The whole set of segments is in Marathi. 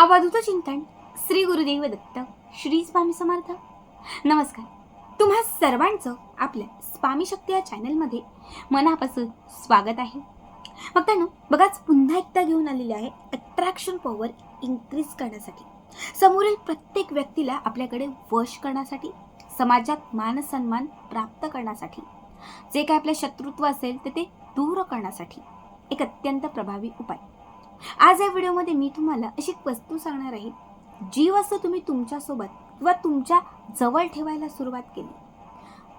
अवधूत चिंतन श्री गुरुदेव दत्त श्री स्वामी समर्थ. नमस्कार. तुम्हा सर्वांचं आपल्या स्वामी शक्ती या चॅनलमध्ये मनापासून स्वागत आहे. बघताना बघाच पुन्हा एकदा घेऊन आलेले आहे अट्रॅक्शन पॉवर इन्क्रीज करण्यासाठी. समोरील प्रत्येक व्यक्तीला आपल्याकडे वश करण्यासाठी समाजात मान सन्मान प्राप्त करण्यासाठी जे काय आपले शत्रुत्व असेल तर ते दूर करण्यासाठी एक अत्यंत प्रभावी उपाय. आज या व्हिडिओमध्ये मी तुम्हाला अशी एक वस्तू सांगणार आहे. जी वस्तू तुम्ही तुमच्यासोबत किंवा तुमच्या जवळ ठेवायला सुरुवात केली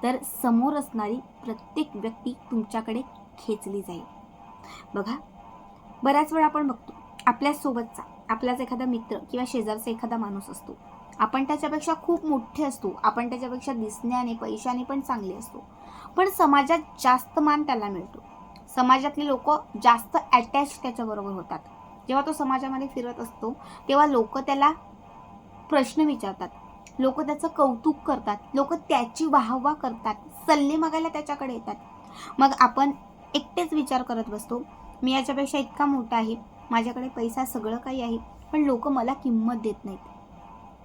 तर समोर असणारी प्रत्येक व्यक्ती तुमच्याकडे खेचली जाईल. बघा बऱ्याच वेळा आपण बघतो आपल्यासोबतचा आपलाच एखादा मित्र किंवा शेजारचा एखादा माणूस असतो. आपण त्याच्यापेक्षा खूप मोठे असतो आपण त्याच्यापेक्षा दिसण्याने पैशाने पण चांगले असतो. पण समाजात जास्त मान त्याला मिळतो. समाजातले लोक जास्त अटॅच त्याच्याबरोबर होतात. जेव्हा तो समाजामध्ये फिरत असतो तेव्हा लोक त्याला प्रश्न विचारतात. लोक त्याचं कौतुक करतात. लोक त्याची वाहवा करतात. सल्ले मागायला त्याच्याकडे येतात. मग आपण एकटेच विचार करत बसतो. मी याच्यापेक्षा इतका मोठा आहे. माझ्याकडे पैसा सगळं काही आहे. पण लोक मला किंमत देत नाहीत.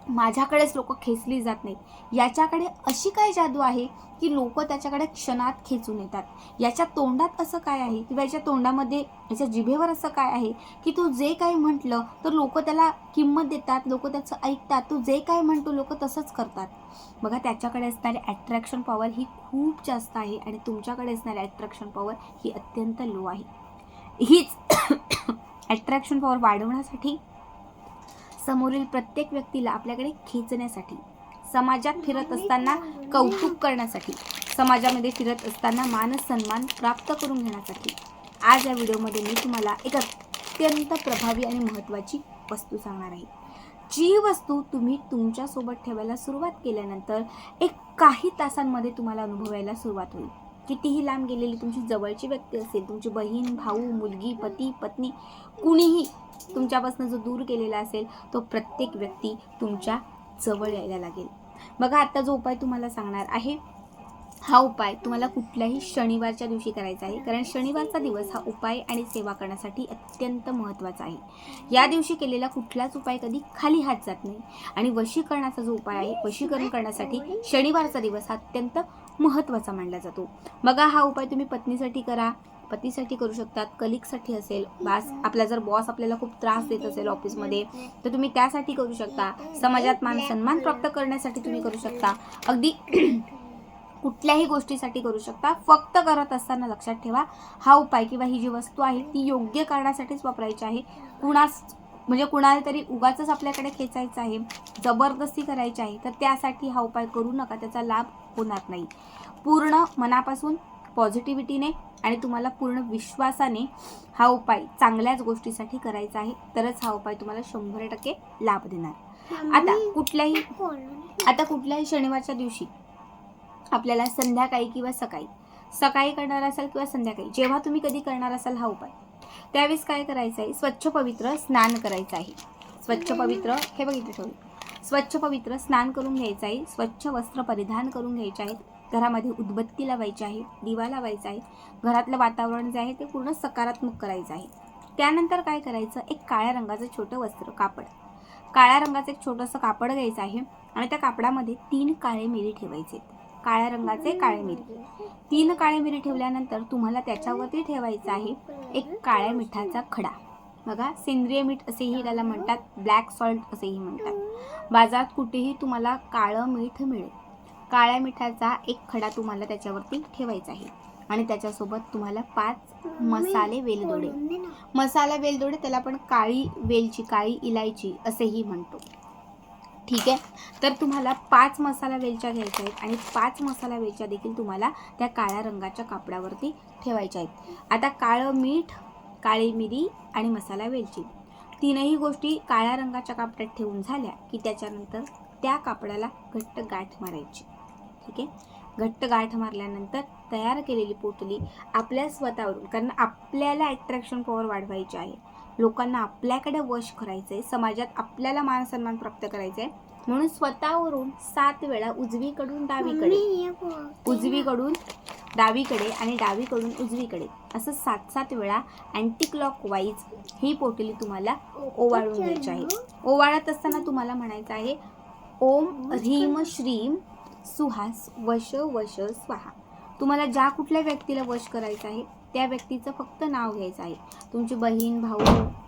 माझ्याकडेच लोक खेचली जात नाहीत. याच्याकडे अशी काय जादू आहे की लोक त्याच्याकडे क्षणात खेचून येतात. याच्या तोंडात असं काय आहे किंवा याच्या तोंडामध्ये याच्या जिभेवर असं काय आहे की तू जे काही म्हटलं तर लोक त्याला किंमत देतात लोक त्याचं ऐकतात तू जे काय म्हणतो लोक तसंच करतात. बघा त्याच्याकडे असणारी ॲट्रॅक्शन पॉवर ही खूप जास्त आहे आणि तुमच्याकडे असणारी ॲट्रॅक्शन पॉवर ही अत्यंत लो आहे. हीच ॲट्रॅक्शन पॉवर वाढवण्यासाठी समोरील प्रत्येक व्यक्तीला आपल्याकडे खेचण्यासाठी समाजात फिरत असताना कौतुक करण्यासाठी समाजामध्ये फिरत असताना मान सन्मान प्राप्त करून घेण्यासाठी. आज या व्हिडिओमध्ये मी तुम्हाला एक अत्यंत प्रभावी आणि महत्त्वाची वस्तू सांगणार आहे. जी वस्तू तुम्ही तुमच्यासोबत ठेवायला सुरुवात केल्यानंतर एक काही तासांमध्ये तुम्हाला अनुभवायला सुरुवात होईल. कितीही लांब गेलेली तुमची जवळची व्यक्ती असेल तुमची बहीण भाऊ मुलगी पती पत्नी कुणीही तुमच्यापासून जो दूर केलेला असेल तो प्रत्येक व्यक्ती तुमच्या जवळ यायला लागेल. बघा आता जो उपाय तुम्हाला सांगणार आहे हा उपाय तुम्हाला कुठल्याही शनिवारच्या दिवशी करायचा आहे कारण शनिवारचा दिवस हा उपाय आणि सेवा करण्यासाठी अत्यंत महत्त्वाचा आहे. या दिवशी केलेला कुठलाच उपाय कधी खाली हात जात नाही. आणि वशीकरणाचा जो उपाय आहे वशीकरण करण्यासाठी शनिवारचा दिवस हा अत्यंत महत्त्वाचा मानला जातो. बघा हा उपाय तुम्ही पत्नीसाठी करा पतीसाठी करू शकतात कलिकसाठी असेल बास आपला जर बॉस आपल्याला खूप त्रास देत असेल ऑफिसमध्ये तर तुम्ही त्यासाठी करू शकता. समाजात मान सन्मान प्राप्त करण्यासाठी तुम्ही करू शकता. अगदी कुठल्याही गोष्टीसाठी करू शकता. फक्त करत असताना लक्षात ठेवा हा उपाय किंवा ही जी वस्तू आहे ती योग्य कारणासाठीच वापरायची आहे. कुणास म्हणजे कुणाला तरी उगाच आपल्याकडे खेचायचं आहे जबरदस्ती करायची आहे तर त्यासाठी हा उपाय करू नका त्याचा लाभ होणार नाही. पूर्ण मनापासून पॉझिटिव्हिटीने आणि तुम्हाला पूर्ण विश्वासाने हा उपाय चांगल्याच गोष्टीसाठी करायचा आहे तरच हा उपाय तुम्हाला शंभर टक्के लाभ देणार. आता कुठल्याही आता कुठल्याही शनिवारच्या दिवशी आपल्याला संध्याकाळी किंवा सकाळी सकाळी करणार असाल किंवा संध्याकाळी जेव्हा तुम्ही कधी करणार असाल हा उपाय त्यावेळेस काय करायचं आहे? स्वच्छ पवित्र स्नान करायचं आहे. स्वच्छ पवित्र हे बघितलं ठेवलं स्वच्छ पवित्र स्नान करून घ्यायचं आहे स्वच्छ वस्त्र परिधान करून घ्यायचे आहेत घरामध्ये उदबत्ती लावायची आहे दिवा लावायचा आहे घरातलं वातावरण जे आहे ते पूर्ण सकारात्मक करायचं आहे. त्यानंतर काय करायचं? एक काळ्या रंगाचं छोटं वस्त्र कापड. काळ्या रंगाचं एक छोटंसं कापड घ्यायचं आहे आणि त्या कापडामध्ये तीन काळे मिरी ठेवायचे. काळ्या रंगाचे काळे मिरी. तीन काळे मिरी ठेवल्यानंतर तुम्हाला त्याच्यावरती ठेवायचं आहे एक काळ्या मिठाचा खडा. बघा सेंद्रिय मीठ असेही त्याला म्हणतात ब्लॅक सॉल्ट असेही म्हणतात. बाजारात कुठेही तुम्हाला काळं मीठ मिळेल. काळ्या मिठाचा एक खडा तुम्हाला त्याच्यावरती ठेवायचा आहे. आणि त्याच्यासोबत तुम्हाला पाच मसाले वेलदोडे. मसाला वेलदोडे त्याला आपण काळी वेलची काळी इलायची असेही म्हणतो. ठीक आहे? तर तुम्हाला पाच मसाला वेलच्या घ्यायच्या आहेत आणि पाच मसाला वेलच्या देखील तुम्हाला त्या काळ्या रंगाच्या कापडावरती ठेवायच्या आहेत. आता काळं मीठ काळी मिरी आणि मसाला वेलची. तीनही गोष्टी काळ्या रंगाच्या कापडात ठेवून झाल्या की त्याच्यानंतर त्या कापडाला घट्ट गाठ मारायची. ठीक आहे? घट्ट गाठ मारल्यानंतर तयार केलेली पोटली आपल्या स्वतःवरून कारण आपल्याला अट्रॅक्शन पॉवर वाढवायची आहे. लोकांना आपल्याकडे वश करायचं आहे समाजात आपल्याला मान सन्मान प्राप्त करायचं आहे म्हणून स्वतःवरून सात वेळा उजवीकडून डावीकडे उजवीकडून डावीकडे आणि डावीकडून उजवीकडे असं सात सात वेळा अँटी क्लॉक वाईज ही पोटली तुम्हाला ओवाळून घ्यायची आहे. ओवाळत असताना तुम्हाला म्हणायचं आहे ओम ह्रीम श्रीम सुहास वश वश स्वाहा. तुम्हाला ज्या कुठल्या व्यक्तीला वश करायचं आहे त्या व्यक्तीचं फक्त नाव घ्यायचं आहे. तुमची बहीण भाऊ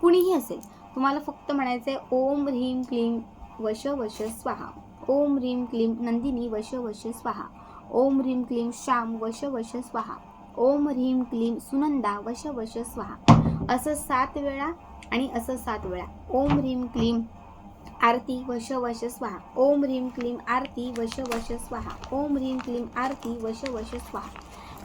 कुणीही असेल तुम्हाला फक्त म्हणायचं आहे ओम ह्रीम क्लीम वश वश स्वाहा. ओम ह्रीम क्लीम नंदिनी वश वश स्वाहा. ओम ह्रीम क्लीम श्याम वश वश स्वाहा. ओम ह्रीम क्लीम सुनंदा वश वश स्वाहा. असं सात वेळा आणि असं सात वेळा. ओम ह्रीम क्लीम आरती वश वश स्वाहा. ओम ह्रीम क्लीम आरती वश वश स्वाहा. ओम ह्रीम क्लीम आरती वश वश स्वाहा.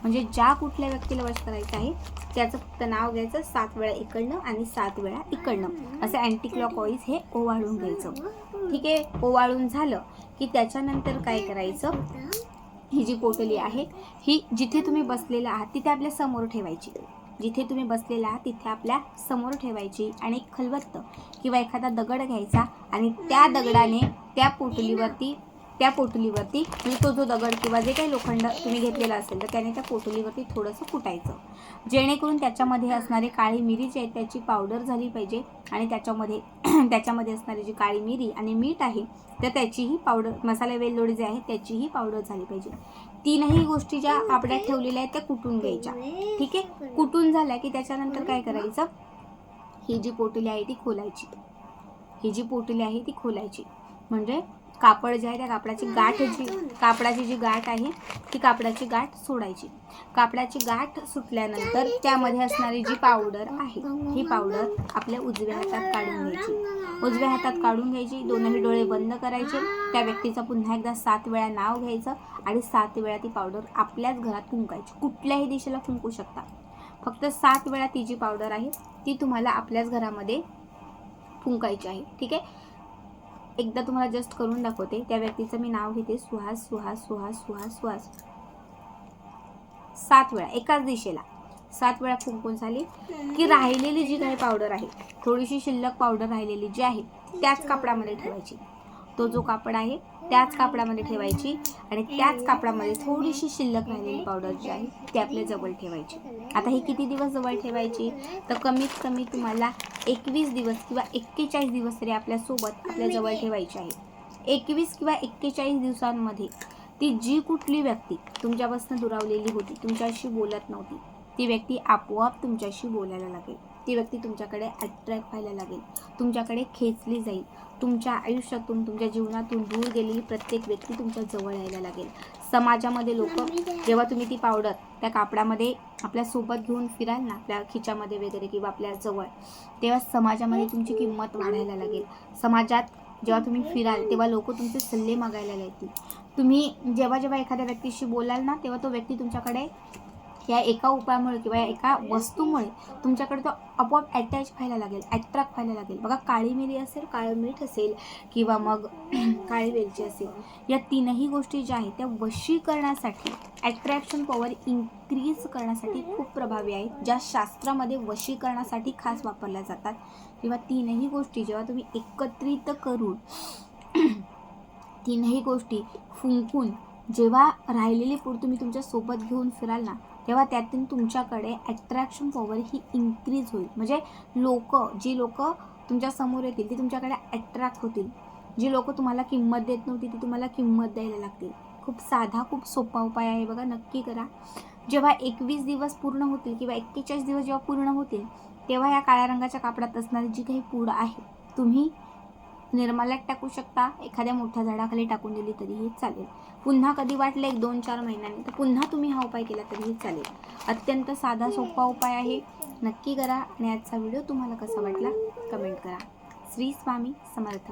म्हणजे ज्या कुठल्या व्यक्तीला वश करायचं आहे त्याचं तणाव नाव घ्यायचं सात वेळा इकडनं आणि सात वेळा इकडनं. असं अँटी क्लॉकवाईज हे ओवाळून घ्यायचं. ठीक आहे? ओवाळून झालं की त्याच्यानंतर काय करायचं? ही जी पोटली आहे ही जिथे तुम्ही बसलेला आहात तिथे आपल्यासमोर ठेवायची. जिथे तुम्ही बसलेला आहात तिथे आपल्यासमोर ठेवायची आणि एक खलबत्त किंवा एखादा दगड घ्यायचा आणि त्या दगडाने त्या पोटलीवरती त्या पोटलीवरती म्हणजे तो जो दगड किंवा जे काही लोखंड तुम्ही घेतलेला असेल तर त्याने त्या पोटलीवरती थोडंसं फुटायचं जेणेकरून त्याच्यामध्ये असणारी काळी मिरी जी आहे त्याची पावडर झाली पाहिजे आणि त्याच्यामध्ये त्याच्यामध्ये असणारी जी काळी मिरी आणि मीठ आहे तर त्याचीही पावडर मसाला वेलदोडी जे आहे त्याचीही पावडर झाली पाहिजे. तीनही गोष्टी ज्या आपल्या ठेवलेल्या आहेत त्या कुटून घ्यायच्या. ठीक आहे? कुटून झाल्या की त्याच्यानंतर काय करायचं? ही जी पोटली आहे ती खोलायची. ही जी पोटली आहे ती खोलायची. म्हणजे कापड जे आहे त्या कापडाची गाठ जी कापडाची जी गाठ आहे ती कापडाची गाठ सोडायची. कापडाची गाठ सुटल्यानंतर त्यामध्ये असणारी जी पावडर आहे ही पावडर आपल्या उजव्या हातात काढून घ्यायची. उजव्या हातात काढून घ्यायची दोनही डोळे बंद करायचे. त्या व्यक्तीचं पुन्हा एकदा सात वेळा नाव घ्यायचं आणि सात वेळा ती पावडर आपल्याच घरात फुंकायची. कुठल्याही दिशेला फुंकू शकता. फक्त सात वेळा ती जी पावडर आहे ती तुम्हाला आपल्याच घरामध्ये फुंकायची आहे. ठीक आहे? एकदा तुम्हाला जस्ट करून दाखवते. त्या व्यक्तीचं मी नाव घेते सुहास सुहास सुहास सुहास सुहास. सात वेळा एकाच दिशेला. सात वेळा फुंकून झाली. की राहिलेली जी काही पावडर आहे थोडीशी शिल्लक पावडर राहिलेली जी आहे त्याच कापडामध्ये ठेवायची. तो जो कापड आहे त्याच कापडामध्ये ठेवायची आणि त्याच कापडामध्ये थोडीशी शिल्लक राहिलेली पावडर जी आहे ती आपल्या जवळ ठेवायची. आता ही किती दिवस जवळ ठेवायची? तर कमीत कमी तुम्हाला एकवीस दिवस किंवा एक्केचाळीस दिवस तरी आपल्यासोबत आपल्या जवळ ठेवायची आहे. एकवीस किंवा एक्केचाळीस दिवसांमध्ये ती जी कुठली व्यक्ती तुमच्यापासून दुरावलेली होती तुमच्याशी बोलत नव्हती ती व्यक्ती आपोआप तुमच्याशी बोलायला लागेल. ती व्यक्ती तुमच्याकडे अट्रॅक्ट व्हायला लागेल. तुमच्याकडे खेचली जाईल. तुमच्या आयुष्यातून तुमच्या जीवनातून दूर गेलेली प्रत्येक व्यक्ती तुमच्या जवळ यायला लागेल. समाजामध्ये लोक जेव्हा तुम्ही ती पावडर त्या कापडामध्ये आपल्यासोबत घेऊन फिराल ना आपल्या खिच्यामध्ये वगैरे किंवा आपल्या जवळ तेव्हा समाजामध्ये तुमची किंमत वाढायला लागेल. समाजात जेव्हा तुम्ही फिराल तेव्हा लोक तुमचे सल्ले मागायला येतील तुम्ही जेव्हा जेव्हा एखाद्या व्यक्तीशी बोलाल ना तेव्हा तो व्यक्ती तुमच्याकडे या एका उपायामुळे किंवा या एका वस्तूमुळे तुमच्याकडे तो आपोआप अटॅच व्हायला लागेल अट्रॅक्ट व्हायला लागेल. बघा काळी मिरी असेल काळं मीठ असेल किंवा मग काळी वेलची असेल या तीनही गोष्टी ज्या आहेत त्या वशीकरणासाठी अट्रॅक्शन पॉवर इन्क्रीज करण्यासाठी खूप प्रभावी आहेत ज्या शास्त्रामध्ये वशीकरणासाठी खास वापरल्या जातात. किंवा तीनही गोष्टी जेव्हा तुम्ही एकत्रित करून तीनही गोष्टी फुंकून जेव्हा राहिलेली फूड तुम्ही तुमच्यासोबत घेऊन फिराल ना तेव्हा त्यातून तुमच्याकडे ॲट्रॅक्शन पॉवर ही इन्क्रीज होईल. म्हणजे लोक जी लोक तुमच्यासमोर येतील ती तुमच्याकडे अट्रॅक्ट होतील. जी लोक तुम्हाला किंमत देत नव्हती ती तुम्हाला किंमत द्यायला लागतील. खूप साधा खूप सोपा उपाय आहे बघा नक्की करा. जेव्हा एकवीस दिवस पूर्ण होतील किंवा एक्केचाळीस दिवस जेव्हा पूर्ण होतील तेव्हा या काळ्या रंगाच्या कापडात असणारी जी काही पूड आहे तुम्ही निर्माल्यात टाकू शकता. एखाद्या मोठ्या झाडाखाली टाकून दिली तरीही चालेल. पुन्हा कधी वाटलं? एक दोन चार महिन्यांनी. तर पुन्हा तुम्ही हा उपाय केला तरीही चालेल. अत्यंत साधा सोपा उपाय आहे. नक्की करा. आणि आजचा व्हिडिओ तुम्हाला कसा वाटला? कमेंट करा. श्री स्वामी समर्थ.